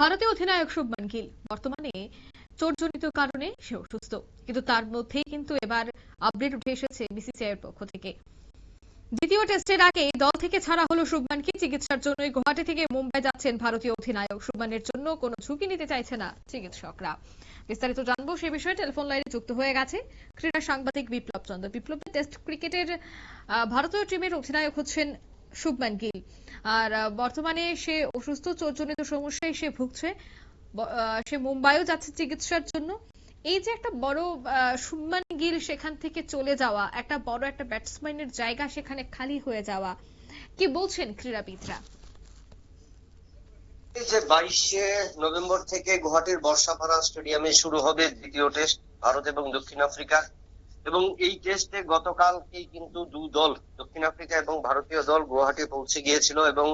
ভারতীয় অধিনায়ক শুভমান গিল। বর্তমানে চোটজনিত কারণে সে অসুস্থ কিন্তু তার মধ্যেই কিন্তু এবার আপডেট উঠে এসেছে বিসিসিআই পক্ষ থেকে। দ্বিতীয় টেস্টের আগে দল থেকে ছাড়া হলো শুভমানকে চিকিৎসার জন্য গুয়াহাটি থেকে মুম্বাই যাচ্ছেন ভারতীয় অধিনায়ক। শুভমানের জন্য কোনো ঝুঁকি নিতে চাইছে না চিকিৎসকরা। বিস্তারিত জানব সে বিষয়ে টেলিফোন লাইনে যুক্ত হয়ে গেছে ক্রীড়া সাংবাদিক বিপ্লব চন্দ্র। বিপ্লব টেস্ট ক্রিকেটের ভারতীয় টিমের অধিনায়ক হচ্ছেন শুভমান গিল। আর বর্তমানে সে অসুস্থ চোটজনিত সমস্যায় সে ভুগছে। সে মুম্বাইও যাচ্ছে চিকিৎসার জন্য। এই যে একটা বড় শুভমান গিল সেখান থেকে চলে যাওয়া, একটা বড় একটা ব্যাটসম্যানের জায়গা সেখানে খালি হয়ে যাওয়া, কি বলছেন ক্রীড়াবিদরা? যে বাইশে নভেম্বর থেকে গুয়াহাটির বর্ষাপাড়া স্টেডিয়ামে শুরু হবে দ্বিতীয় টেস্ট, ভারত এবং দক্ষিণ আফ্রিকা এবং এই টেস্টে গতকালকেই কিন্তু দু দল, দক্ষিণ আফ্রিকা এবং ভারতীয় দল গুয়াহাটি পৌঁছে গিয়েছিল এবং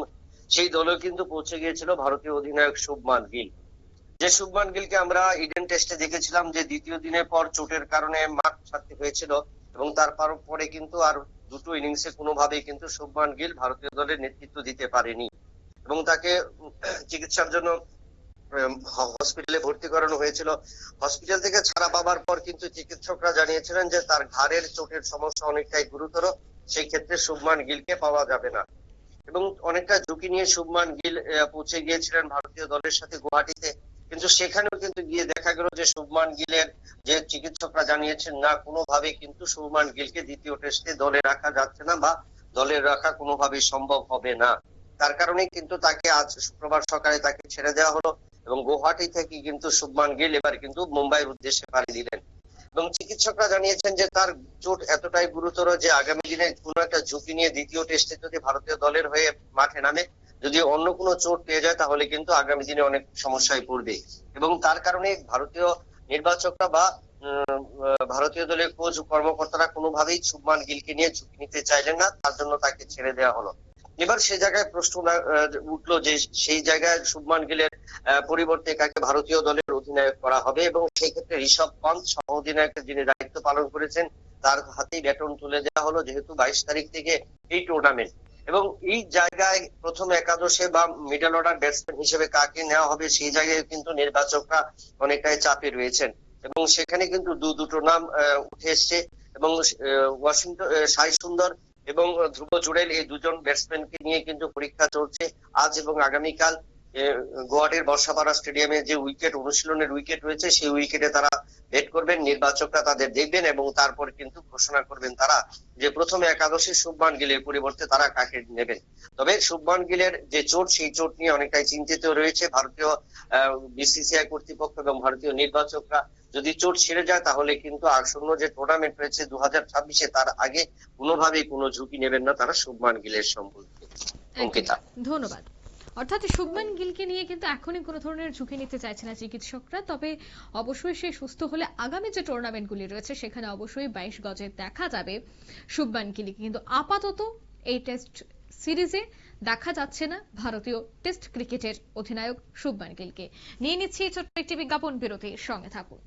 সেই দলেও কিন্তু পৌঁছে গিয়েছিল ভারতীয় অধিনায়ক শুভমান গিল। যে শুভমান গিলকে আমরা ইডেন টেস্টে দেখেছিলাম যে দ্বিতীয় দিনের পর চোটের কারণে মাঠ ছাড়তে হয়েছিল এবং তারপর পরে কিন্তু আর দুটো ইনিংসে কোনোভাবেই কিন্তু শুভমান গিল ভারতীয় দলের নেতৃত্ব দিতে পারেনি। এবং তাকে চিকিৎসার জন্য হসপিটালে ভর্তি করানো হয়েছিল। হসপিটাল থেকে ছাড়া পাবার পর কিন্তু চিকিৎসকরা জানিয়েছিলেন যে তার ঘাড়ের চোটের সমস্যা অনেকটাই গুরুতর, সেই ক্ষেত্রে শুভমান গিলকে পাওয়া যাবে না। এবং অনেকটা ঝুঁকি নিয়ে শুভমান গিল পৌঁছে গিয়েছিলেন ভারতীয় দলের সাথে গুয়াহাটিতে। কিন্তু সেখানেও কিন্তু গিয়ে দেখা গেল যে শুভমান গিলের যে চিকিৎসকরা জানিয়েছেন, না কোনোভাবে কিন্তু শুভমান গিলকে দ্বিতীয় টেস্টে দলে রাখা যাচ্ছে না বা দলে রাখা কোনোভাবেই সম্ভব হবে না। তার কারণে কিন্তু তাকে আজ শুক্রবার সকালে তাকে ছেড়ে দেওয়া হলো। এবং গুয়াহাটি থেকে কিন্তু শুভমান গিল এবার কিন্তু মুম্বাইয়ের উদ্দেশ্যে পাড়ি দিলেন। এবং চিকিৎসকরা জানিয়েছেন যে তার চোট এতটাই গুরুতর যে আগামী দিনে কোনো একটা ঝুঁকি নিয়ে দ্বিতীয় টেস্টে যদি ভারতীয় দলের হয়ে মাঠে নামে, যদি অন্য কোনো চোট পেয়ে যায়, তাহলে কিন্তু আগামী দিনে অনেক সমস্যায় পড়বে। এবং তার কারণে ভারতীয় নির্বাচকরা বা ভারতীয় দলের কোচ কর্মকর্তারা কোনোভাবেই শুভমান গিলকে নিয়ে ঝুঁকি নিতে চাইলেন না, তার জন্য তাকে ছেড়ে দেওয়া হলো। এবার সে জায়গায় প্রশ্ন উঠল যে সেই জায়গায় শুভমান গিলের পরিবর্তে কাকে ভারতীয় দলের অধিনায়ক করা হবে এবং সেই ক্ষেত্রে ঋষভ পন্থ সহ অধিনায়কের যিনি দায়িত্ব পালন করেছেন, তার হাতেই ব্যাটন তুলে দেওয়া হলো যেহেতু বাইশ তারিখ থেকে এই টুর্নামেন্ট এবং এই জায়গায় প্রথম একাদশে বা মিডল অর্ডার ব্যাটসম্যান হিসেবে কাকে নেওয়া হবে, সেই জায়গায় কিন্তু নির্বাচকরা অনেকটাই চাপে রয়েছেন। এবং সেখানে কিন্তু দু দুটো নাম উঠে এসছে। এবং ওয়াশিংটন সাই সুন্দর এবং ধ্রুব জুড়েল এই দুজন ব্যাটসম্যানকে নিয়ে কিন্তু পরীক্ষা চলছে আজ এবং আগামীকাল। গুয়াহাটির বর্ষাপাড়া স্টেডিয়ামে যে উইকেট অনুশীলনের উইকেট রয়েছে সেই উইকেটে তারা ব্যাট করবেন নির্বাচকরা তাদের দেখবেন এবং তারপর কিন্তু ঘোষণা করবেন তারা যে প্রথমে একাদশী শুভমান গিলের পরিবর্তে তারা কাকে নেবেন। তবে শুভমান গিলের যে চোট সেই চোট নিয়ে অনেকটাই চিন্তিত রয়েছে ভারতীয় বিসিসিআই কর্তৃপক্ষ এবং ভারতীয় নির্বাচকরা। যদি চোট ছেড়ে যায় তাহলে কিন্তু আসন্ন যে টুর্নামেন্ট রয়েছে দু হাজার ছাব্বিশে তার আগে কোনোভাবেই কোনো ঝুঁকি নেবেন না তারা শুভমান গিলের সম্পর্কে। অঙ্কিতা। ধন্যবাদ। অর্থাৎ শুভমান গিলকে নিয়ে কিন্তু এখনই কোনো ধরনের ঝুঁকি নিতে চাইছে না চিকিৎসকরা। তবে অবশ্যই সে সুস্থ হলে আগামী যে টুর্নামেন্টগুলি রয়েছে, সেখানে অবশ্যই বাইশ গজে দেখা যাবে শুভমান গিলকে। কিন্তু আপাতত এই টেস্ট সিরিজে দেখা যাচ্ছে না ভারতীয় টেস্ট ক্রিকেটের অধিনায়ক শুভমান গিলকে। নিয়ে নিচ্ছি ছোট্ট একটি বিজ্ঞাপন, বিরতির সঙ্গে থাকুন।